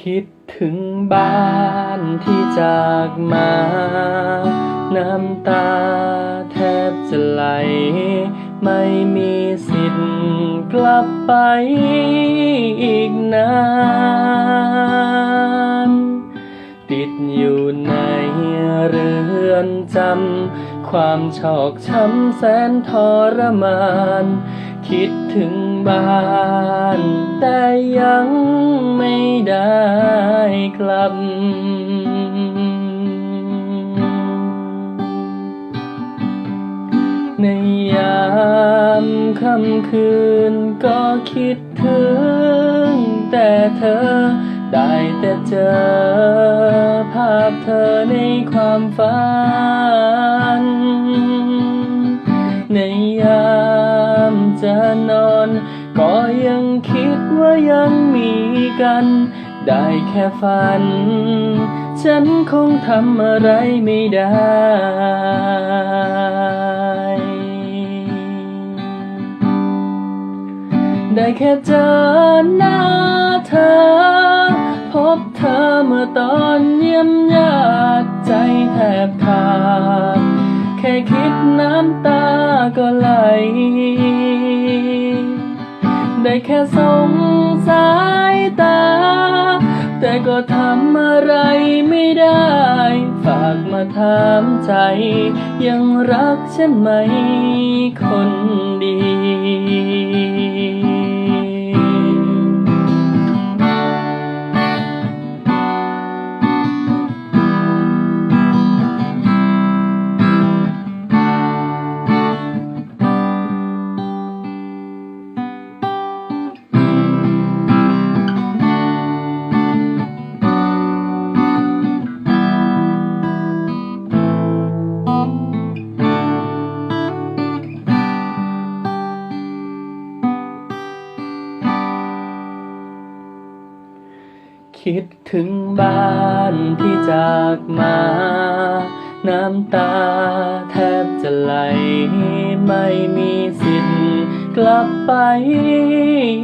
คิดถึงบ้านที่จากมา น้ำตาแทบจะไหล ไม่มีสิทธิ์กลับไปอีกนาน ติดอยู่ในเรือนจำ ความชอกช้ำแสนทรมาน คิดถึงบ้านแต่ยัง ในยามค่ำคืนก็คิดถึงแต่เธอ ได้แต่เจอภาพเธอในความฝัน ในยามจะนอน ก็ยังคิดว่ายังมีกัน ได้แค่ฝัน ฉันคงทำอะไรไม่ได้ ได้แค่เจอหน้าเธอ พบเธอเมื่อตอนเยี่ยมญาติใจแทบขาด แค่คิดน้ำตาก็ไหล ได้แค่สงสาย ได้ ฝากมาถามใจ ยังรักฉันไหมคน คิดถึงบ้านที่จากมา น้ำตาแทบจะไหล ไม่มีสิทธิ์กลับไป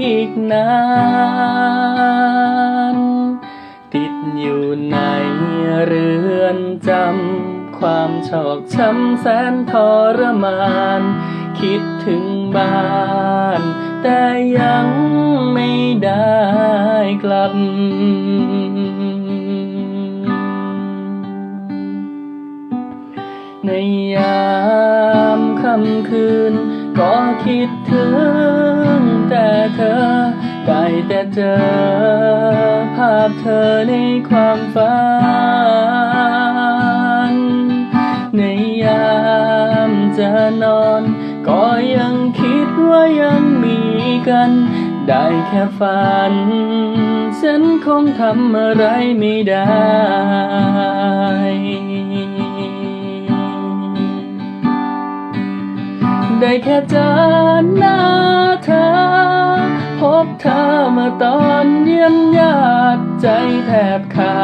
อีกนาน ติดอยู่ในเรือนจำ ความชอกช้ำแสนทรมาน คิดถึงบ้าน แต่ยัง ไม่ได้กลับ ในยามค่ำคืน ก็คิดถึงแต่เธอ ได้แต่เจอ ภาพเธอในความฝัน ในยามจะนอน ก็ยังคิดว่ายังมีกัน ได้แค่ฝัน ฉันคงทำอะไรไม่ได้ ได้แค่เจอหน้าเธอ พบเธอมื่อตอนเยี่ยมญาติใจแทบขา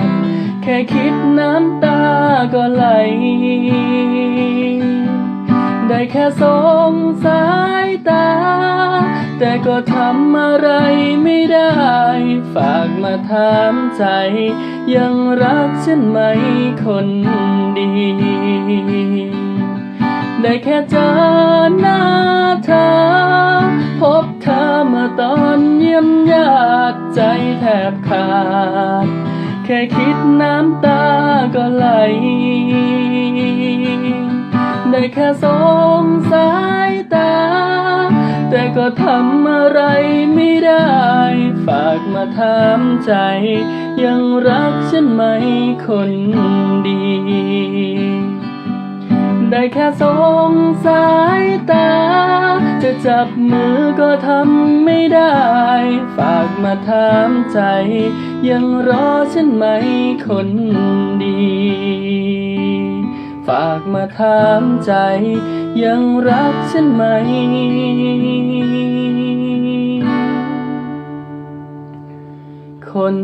ด แค่คิดน้ำตาก็ไหล ได้แค่สงสายตา แต่ก็ทำอะไรไม่ได้ ฝากมาถามใจ ยังรักฉันไหมคนดี ได้แค่เจอหน้าเธอ พบเธอมื่อตอนเยี่ยมญาติใจแทบขาด แค่คิดน้ำตาก็ไหล ได้แค่สงสาย แต่ก็ทำอะไรไม่ได้ ฝากมาถามใจ ยังรักฉันไหมคนดี ได้แค่สงสายตา จะจับมือก็ทำไม่ได้ ฝากมาถามใจ ยังรอฉันไหมคนดี ฝากมาถามใจ ยังรักฉันไหม คน